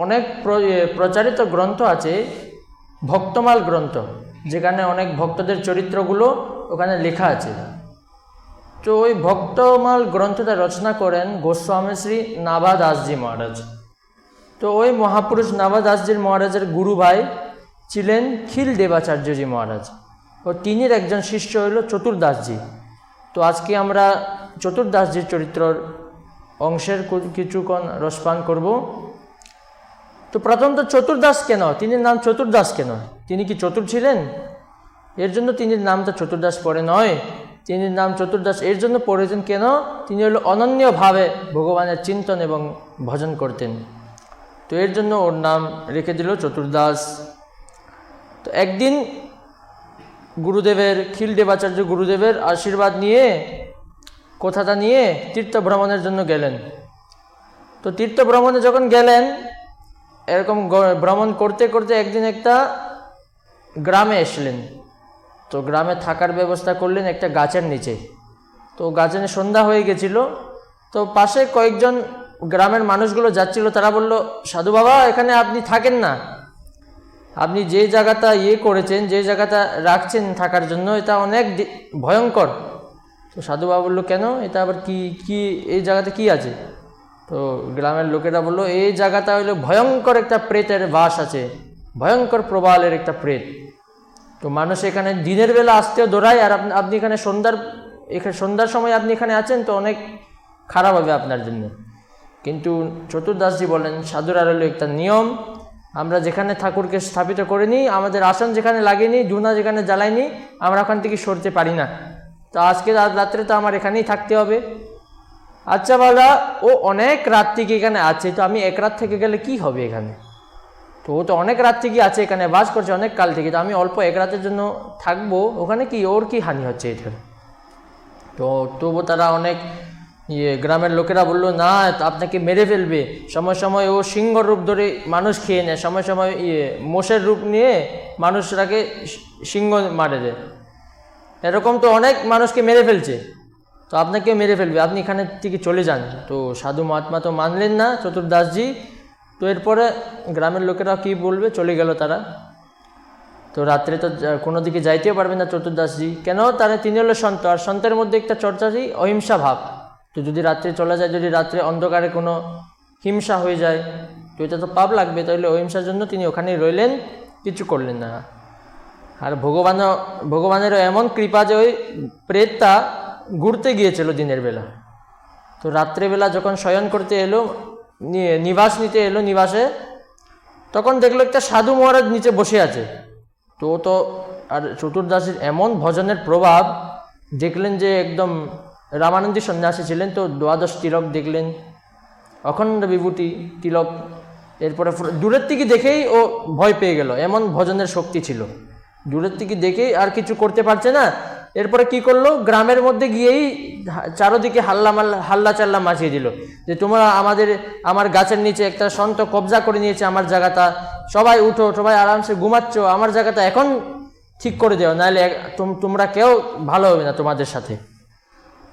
অনেক প্র- প্রচারিত গ্রন্থ আছে, ভক্তমাল গ্রন্থ, যেখানে অনেক ভক্তদের চরিত্রগুলো ওখানে লেখা আছে। তো ওই ভক্তমাল গ্রন্থটা রচনা করেন গোস্বামী শ্রী নাভা দাসজি মহারাজ। তো ওই মহাপুরুষ নাভা দাসজির মহারাজের গুরু ভাই ছিলেন খিল দেবাচার্যজি মহারাজ। ও তিনির একজন শিষ্য হইল চতুর্দাসজি। তো আজকে আমরা চতুর্দাসজির চরিত্রর অংশের কিছুক্ষণ রসপান করব। তো প্রথম তো চতুর্দাস কেন? তিনি নাম চতুর্দাস কেন? তিনি কি চতুর ছিলেন? এর জন্য তিনি নামটা চতুর্দাস পড়ে নয়। তিনির নাম চতুর্দাস, এর জন্য পড়েছেন কেন? তিনি হলো অনন্যভাবে ভগবানের চিন্তন এবং ভজন করতেন। তো এর জন্য ওর নাম রেখে দিল চতুর্দাস। তো একদিন গুরুদেবের, খিলদেবাচার্য গুরুদেবের আশীর্বাদ নিয়ে, কথাটা নিয়ে তীর্থ ভ্রমণের জন্য গেলেন। তো তীর্থ ভ্রমণে যখন গেলেন এরকম ভ্রমণ করতে করতে একদিন একটা গ্রামে এসলেন। তো গ্রামে থাকার ব্যবস্থা করলেন একটা গাছের নিচে। তো গাছের সন্ধ্যা হয়ে গেছিল। তো পাশে কয়েকজন গ্রামের মানুষগুলো যাচ্ছিল। তারা বলল, সাধু বাবা, এখানে আপনি থাকেন না। আপনি যে জায়গাটা ইয়ে করেছেন, যে জায়গাটা রাখছেন থাকার জন্য, এটা অনেক ভয়ঙ্কর। তো সাধু বাবা বলল, কেন? এটা আবার কি কি, এই জায়গাতে কি আছে? তো গ্রামের লোকেরা বলল, এই জায়গাটা হইল ভয়ঙ্কর একটা প্রেতের বাস আছে, ভয়ঙ্কর প্রবালের একটা প্রেত। তো মানুষ এখানে দিনের বেলা আসতেও দৌড়ায়, আর আপনি এখানে সন্ধ্যার এখানে সন্ধ্যার সময় আপনি এখানে আছেন তো অনেক খারাপ হবে আপনার জন্য। কিন্তু চতুর্দাসজি বলেন সাধুরার হলো একটা নিয়ম, আমরা যেখানে ঠাকুরকে স্থাপিত করে নিই আমাদের আসন যেখানে লাগিয়ে নিই ধুনা যেখানে জ্বালাই নিই আমরা ওখান থেকে সরতে পারি না। তো আজকে রাত রাত্রে তো আমার এখানেই থাকতে হবে। আচ্ছা বাবা ও অনেক রাত থেকে এখানে আছে, তো আমি এক রাত থেকে গেলে কি হবে এখানে? তো ও তো অনেক রাত থেকে আছে এখানে, বাস করছে অনেক কাল থেকে, তো আমি অল্প এক রাতের জন্য থাকব। ওখানে কি ওর কি হানি হচ্ছে এটার তো তবু তারা অনেক ইয়ে গ্রামের লোকেরা বলল, না, আপনাকে মেরে ফেলবে। সময় সময় ও সিংহ রূপ ধরে মানুষ খেয়ে নেয়, সময় সময় ইয়ে মোষের রূপ নিয়ে মানুষরাকে সিংহ মারে দেয়। এরকম তো অনেক মানুষকে মেরে ফেলছে। তো আপনাকে মেরে ফেলবে। আপনি এখানে থেকে চলে যান। তো সাধু মহাত্মা তো মানলেন না, চতুর্দাসজি। তো এরপরে গ্রামের লোকেরা কি বলবে? চলে গেল তারা। তো রাত্রে তো কোনো দিকে যাইতেও পারবে না চতুর্দাসজি। কেন? তারা তিনি হলো সন্ত। আর সন্তের মধ্যে একটা চর্চাই অহিংসা ভাব। তো যদি রাত্রে চলে যায়, যদি রাত্রে অন্ধকারে কোনো হিংসা হয়ে যায়, তো এটা তো পাপ লাগবে। তাহলে অহিংসার জন্য তিনি ওখানেই রইলেন, কিছু করলেন না। আর ভগবানও, ভগবানেরও এমন কৃপা যে ওই প্রেতটা ঘুরতে গিয়েছিল দিনের বেলা। তো রাত্রেবেলা যখন শয়ন করতে এলো নিবাস নিতে এলো নিবাসে, তখন দেখল একটা সাধু মহারাজ নিচে বসে আছে। তো তো, আর চতুর্দাসের এমন ভজনের প্রভাব, দেখলেন যে একদম রামানন্দী সন্ন্যাসী ছিলেন, তো দ্বাদশ তিলক দেখলেন, অখণ্ড বিভূতি তিলক, এরপরে দূরের থেকে দেখেই ও ভয় পেয়ে গেল, এমন ভজনের শক্তি ছিল। দূরের থেকে দেখেই আর কিছু করতে পারছে না এরপরে কি করল? গ্রামের মধ্যে গিয়েই চারোদিকে হাল্লা মাল্লা হাল্লা চাল্লা মাছিয়ে দিল। যে তোমরা আমাদের, আমার গাছের নিচে একটা সন্ত কবজা করে নিয়েছে, আমার জায়গাটা। সবাই উঠো, সবাই আরামসে ঘুমাচ্ছ, আমার জায়গাটা এখন ঠিক করে দেও, নাহলে তোমরা কেউ ভালো হবে না তোমাদের সাথে।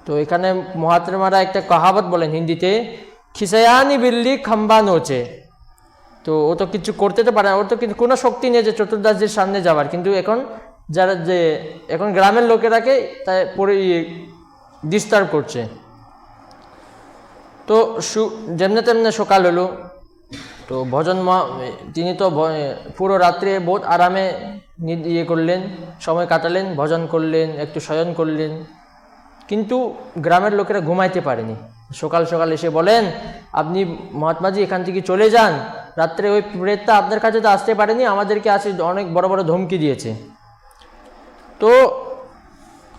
তো এখানে মহাত্মারা একটা কাহাবত বলেন হিন্দিতে, খিসায়ানি বিল্লি খাম্বা নোচে। তো ও তো কিছু করতে তো পারে না, ওর তো কিন্তু কোনো শক্তি নেই যে চতুর্দাসজির সামনে যাওয়ার কিন্তু এখন যারা যে এখন গ্রামের লোকেরাকে তাই পরে ডিস্টার্ব করছে। তো সু, যেমনে তেমনে সকাল হলো, তো ভজন তিনি তো পুরো রাত্রে বহুত আরামে ইয়ে করলেন, সময় কাটালেন, ভজন করলেন, একটু শয়ন করলেন। কিন্তু গ্রামের লোকেরা ঘুমাইতে পারেনি। সকাল সকাল এসে বলেন, আপনি মহাত্মাজি, এখান থেকে চলে যান। রাত্রে ওই প্রেতটা আপনার কাছে তো আসতে পারেনি, আমাদেরকে আসে অনেক বড় বড় ধমকি দিয়েছে। তো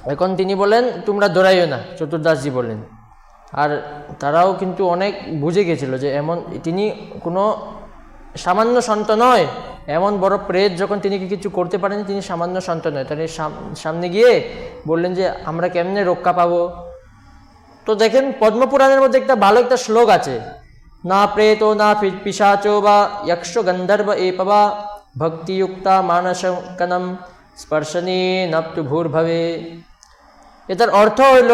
এখন তিনি বলেন, তোমরা দৌড়াইও না। চতুর্দাসজি বলেন আর তারাও কিন্তু অনেক বুঝে গেছিল যে এমন তিনি কোনো সামান্য সন্ত নয়। এমন বড় প্রেত যখন তিনি কিছু করতে পারেন, তিনি সামান্য সন্ত নয়। তাহলে সাম- সামনে গিয়ে বললেন যে, আমরা কেমনে রক্ষা পাবো? তো দেখেন, পদ্মপুরাণের মধ্যে একটা ভালো একটা শ্লোক আছে। না প্রেত, না পি- পিশাচ বা যক্ষ গন্ধর্ব এপবা ভক্তিযুক্তা মানসকনম স্পর্শনী নপ্তু ভূর্ভবে এটার অর্থ হইল,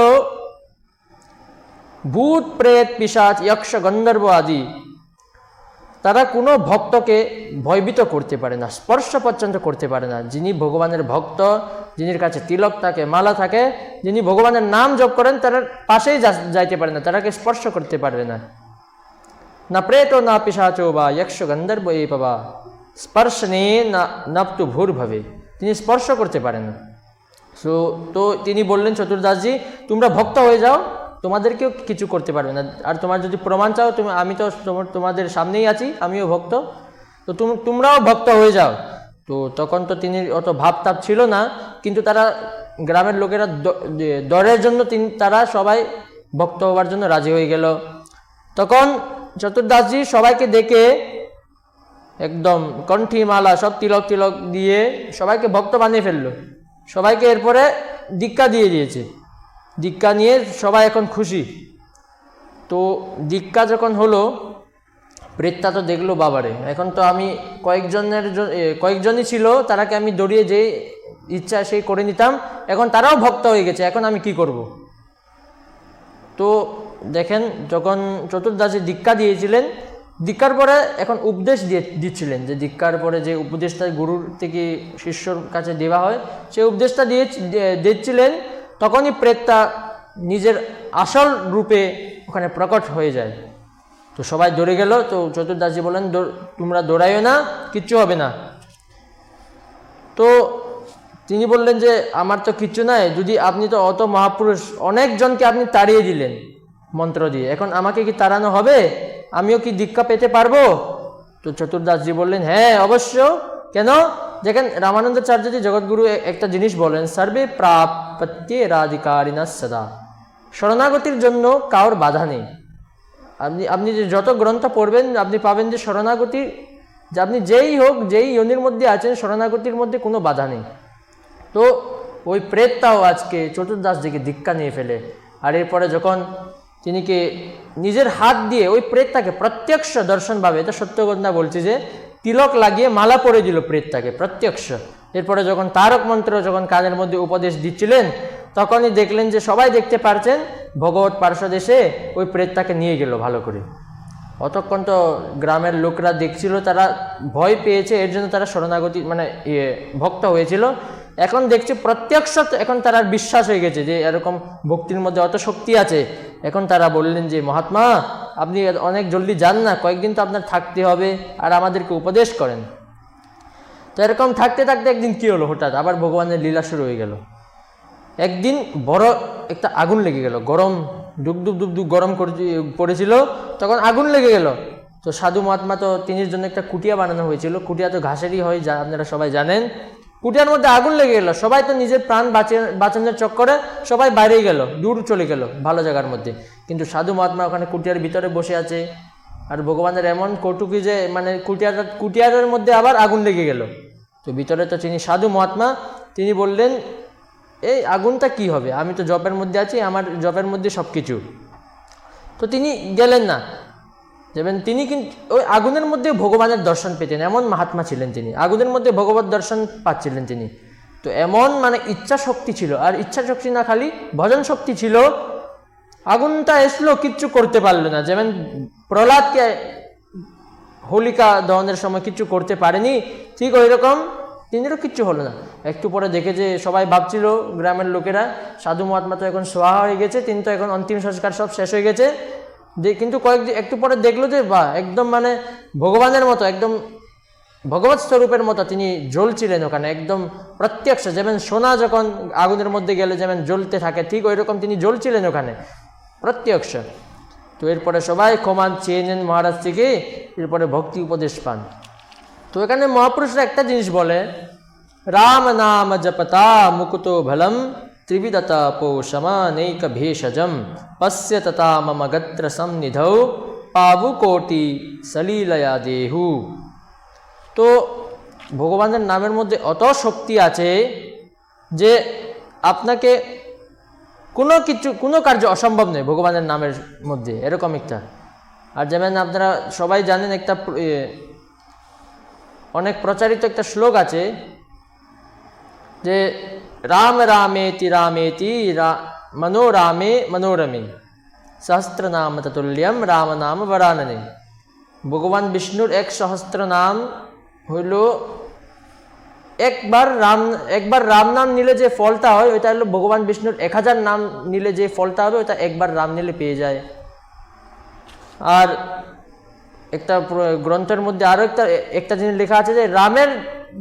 ভূত, প্রেত, পিশাচ, যক্ষ, গন্ধর্ব আদি, তারা কোনো ভক্তকে ভয়ভীত করতে পারে না, স্পর্শ পর্যন্ত করতে পারে না। যিনি ভগবানের ভক্ত যিনি কাছে তিলক থাকে, মালা থাকে, যিনি ভগবানের নাম জপ করেন, তার পাশেই যাইতে পারে না, তারাকে স্পর্শ করতে পারবে না। না প্রেত না পিসাচো বা যক্ষ, গন্ধর্ব এই বাবা স্পর্শনে না নাপতু ভূর ভাবে তিনি স্পর্শ করতে পারেন। সো, তো তিনি বললেন, চতুর্দাসজি, তোমরা ভক্ত হয়ে যাও, তোমাদেরকেও কিছু করতে পারবে না। আর তোমার যদি প্রমাণ চাও, তুমি, আমি তো তোমাদের সামনেই আছি, আমিও ভক্ত। তো তুম- তোমরাও ভক্ত হয়ে যাও। তো তখন তো তিনি অত ভাবতাপ ছিল না, কিন্তু তারা গ্রামের লোকেরা দরের জন্য তিনি, তারা সবাই ভক্ত হওয়ার জন্য রাজি হয়ে গেল। তখন চতুর্দাসজি সবাইকে ডেকে একদম কণ্ঠী মালা সব তিলক তিলক দিয়ে সবাইকে ভক্ত বানিয়ে ফেলল। সবাইকে এরপরে দীক্ষা দিয়ে দিয়েছে। দীক্ষা নিয়ে সবাই এখন খুশি। তো দীক্ষা যখন হলো, প্রেতটা তো দেখল বাবারে। এখন তো আমি কয়েকজনের কয়েকজনই ছিল, তারাকে আমি দৌড়িয়ে যে ইচ্ছা সেই করে নিতাম। এখন তারাও ভক্ত হয়ে গেছে, এখন আমি কি করব। তো দেখেন, যখন চতুর্দাসী দীক্ষা দিয়েছিলেন দীক্ষার পরে এখন উপদেশ দিয়ে দিচ্ছিলেন যে দীক্ষার পরে যে উপদেশটা গুরুর থেকে শিষ্যর কাছে দেওয়া হয় সেই উপদেশটা দিয়ে দিচ্ছিলেন, তখনই প্রেতটা নিজের আসল রূপে ওখানে প্রকট হয়ে যায়। তো সবাই দৌড়ে গেল, তো চতুর্দাসজি বলেন তোমরা দৌড়াইও না, কিচ্ছু হবে না। তো তিনি বললেন যে, আমার তো কিচ্ছু নাই, যদি আপনি তো অত মহাপুরুষ, অনেকজনকে আপনি তাড়িয়ে দিলেন মন্ত্র দিয়ে। এখন আমাকে কি তাড়ানো হবে? আমিও কি দীক্ষা পেতে পারব? তো চতুর্দাসজি বললেন হ্যাঁ অবশ্য। কেন? দেখেন, রামানন্দাচার্যজি জগৎগুরু একটা জিনিস বলেন, সর্বে প্রাপত্যে রাধিকারিনা সদা। শরণাগতির জন্য কারোর বাধা নেই। আপনি আপনি যে যত গ্রন্থ পড়বেন, আপনি পাবেন যে শরণাগতি, যে আপনি যেই হোক, যেই ইউনির মধ্যে আছেন, শরণাগতির মধ্যে কোনো বাধা নেই। তো ওই প্রেতটাও আজকে চতুর্দাস দিকে দীক্ষা নিয়ে ফেলে। আর এরপরে যখন তিনিকে নিজের হাত দিয়ে ওই প্রেতটাকে প্রত্যক্ষ দর্শনভাবে, এটা সত্য কথা বলছি যে, তিলক লাগিয়ে মালা পরে দিল প্রেতটাকে প্রত্যক্ষ। এরপরে যখন তারক মন্ত্র যখন কানের মধ্যে উপদেশ দিচ্ছিলেন, তখনই দেখলেন যে সবাই দেখতে পারছেন, ভগবত পার্শ্বদ এসে ওই প্রেতটাকে নিয়ে গেল ভালো করে। অতক্ষণ তো গ্রামের লোকরা দেখছিল, তারা ভয় পেয়েছে, এর জন্য তারা শরণাগতি মানে ইয়ে ভক্ত হয়েছিল। এখন দেখছে প্রত্যক্ষ এখন তারা বিশ্বাস হয়ে গেছে যে এরকম ভক্তির মধ্যে অত শক্তি আছে। এখন তারা বললেন যে, মহাত্মা, আপনি অনেক জলদি যান না, কয়েকদিন তো আপনার থাকতে হবে আর আমাদেরকে উপদেশ করেন। তো এরকম থাকতে থাকতে একদিন কী হলো হঠাৎ? আবার ভগবানের লীলা শুরু হয়ে গেল। একদিন বড় একটা আগুন লেগে গেল, গরম, ডুব ডুব ডুব ডুব গরম পড়েছিল, তখন আগুন লেগে গেল। তো সাধু মহাত্মা তো তিনির জন্য একটা কুটিয়া বানানো হয়েছিল, কুটিয়া তো ঘাসেরই হয়, যা আপনারা সবাই জানেন। কুটিয়ার মধ্যে আগুন লেগে গেল। সবাই তো নিজের প্রাণ বাঁচে বাঁচানোর চক্করে সবাই বাইরেই গেল, দূর চলে গেল ভালো জায়গার মধ্যে। কিন্তু সাধু মহাত্মা ওখানে কুটিয়ার ভিতরে বসে আছে। আর ভগবানের এমন কটুকি যে মানে কুটিয়ার কুটিয়ারের মধ্যে আবার আগুন লেগে গেল। তো ভিতরে তো তিনি সাধু মহাত্মা, তিনি বললেন, এই আগুনটা কি হবে? আমি তো জবের মধ্যে আছি, আমার জবের মধ্যে সব কিছু তো তিনি গেলেন না। যেমন তিনি কিন্তু ওই আগুনের মধ্যে ভগবানের দর্শন পেতেন, এমন মহাত্মা ছিলেন তিনি। আগুনের মধ্যে ভগবত দর্শন পাচ্ছিলেন তিনি। তো এমন মানে ইচ্ছা শক্তি ছিল, আর ইচ্ছা শক্তি না খালি ভজন শক্তি ছিল। আগুনটা এসলো, কিচ্ছু করতে পারল না। যেমন প্রহ্লাদকে হোলিকা দহনের সময় কিছু করতে পারেনি, ঠিক ওই রকম তিনেরও কিচ্ছু হলো না। একটু পরে দেখে যে সবাই ভাবছিল, গ্রামের লোকেরা, সাধু মহাত্মা তো এখন সোহা হয়ে গেছে, তিনি তো এখন অন্তিম সংস্কার সব শেষ হয়ে গেছে। দে- কিন্তু কয়েক একটু পরে দেখল যে বা, একদম মানে ভগবানের মতো, একদম ভগবত স্বরূপের মতো তিনি জ্বলছিলেন ওখানে, একদম প্রত্যক্ষ, যেমন সোনা যখন আগুনের মধ্যে গেলে যেমন জ্বলতে থাকে, ঠিক ওই রকম তিনি জ্বলছিলেন ওখানে, প্রত্যক্ষ। তো এরপরে সবাই ক্ষমা চেয়ে নেন মহারাজ থেকে, এরপরে ভক্তি উপদেশ পান। তো এখানে মহাপুরুষরা একটা জিনিস বলে, রাম নাম জপতা মুকুতো ভলম পশ্য তথা মম গত্র সন্নিধৌ পাবু কোটি সলীলয়া দেহু তো ভগবানের নামের মধ্যে অত শক্তি আছে যে আপনাকে কোনো কিছু কোনো কার্য অসম্ভব নেই ভগবানের নামের মধ্যে এরকম একটা আর যেমন আপনারা সবাই জানেন একটা অনেক প্রচারিত একটা শ্লোক আছে যে রাম রামেতি রামেতি রা মনোরামে মনোরমে সহস্রনাম রাম নাম বরাননে ভগবান বিষ্ণুর এক সহস্র নাম হইল একবার রাম একবার রাম নাম নিলে যে ফলটা হয় ওইটা হলো ভগবান বিষ্ণুর এক হাজার নাম নিলে যে ফলটা হবে ওটা একবার রাম নিলে পেয়ে যায় আর একটা গ্রন্থের মধ্যে আরও একটা একটা জিনিস লেখা আছে যে, রামের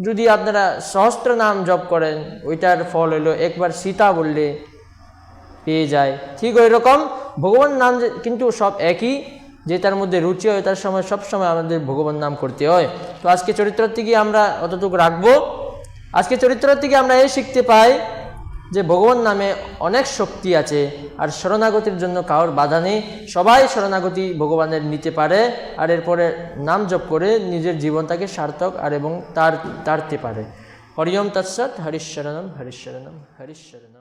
যদি আপনারা সহস্র নাম জপ করেন, ওইটার ফল হলো একবার সীতা বললে পেয়ে যায়। ঠিক ওই রকম ভগবান নাম কিন্তু সব একই, যে তার মধ্যে রুচি হয় তার সময় সব সময় আমাদের ভগবান নাম করতে হয়। তো আজকে চরিত্রের থেকে আমরা অতটুকু রাখব। আজকে চরিত্রের থেকে আমরা এই শিখতে পাই যে ভগবান নামে অনেক শক্তি আছে আর শরণাগতির জন্য কারোর বাধা নেই। সবাই শরণাগতি ভগবানের নিতে পারে আর এরপরে নাম জপ করে নিজের জীবনটাকে সার্থক আর এবং তার, তারতে পারে। হরিয়ম তৎসৎ হরিশ্বরণম হরিশ্বরণম হরিশরণম।